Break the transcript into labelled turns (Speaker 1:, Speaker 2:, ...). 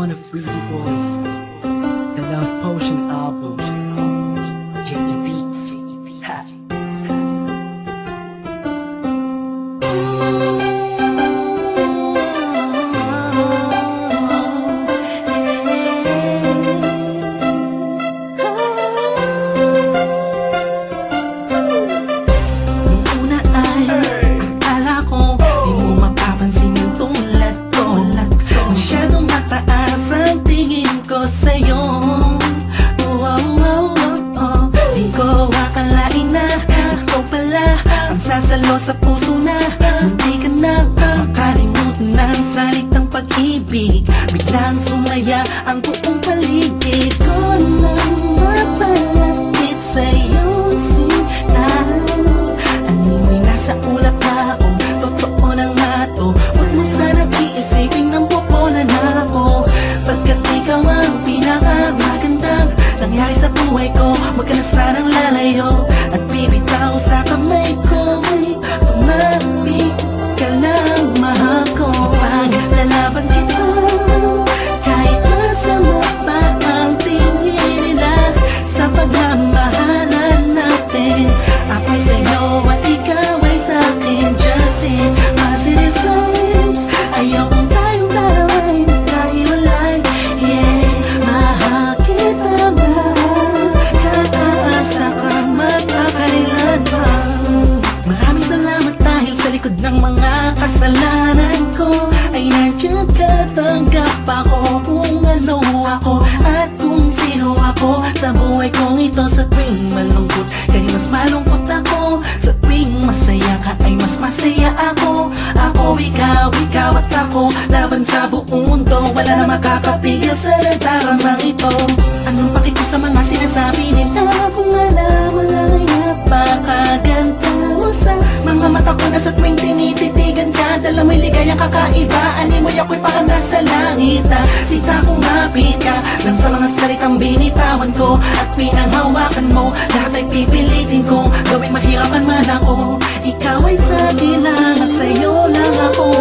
Speaker 1: wanna free voice. The Love Potion album. Sasalo sa puso na Munti ka na makalimutan ng salitang pag-ibig Biglang sumaya ang buong paligid. Ko nang mapalapit sa'yo sinta Animoy nasa ulap na ako. Totoo na nga to Huwag mo sanang iisipin ng pupunan ako Pagkat ikaw ang pinakamagandang Nangyari sa buhay ko Huwag ka na sanang lalayo At bibitaw sa tanggap ako kung ano ako At kung sino ako. Sa buhay kong ito Sa tuwing malungkot, kay mas malungkot ako. Sa tuwing masaya ka, ay mas masaya ako. Ako, ikaw, ikaw at ako Laban sa buong mundo, wala na makakapigil sa nagtaramang ito. Anong paki ko sa mga sinasabi na Sita kumapit ka. Lang sa mga salitang binitawan ko At pinanghawakan mo Lahat ay pipilitin kong Gawing mahirapan man ako Ikaw ay sa akin lang At sa'yo lang ako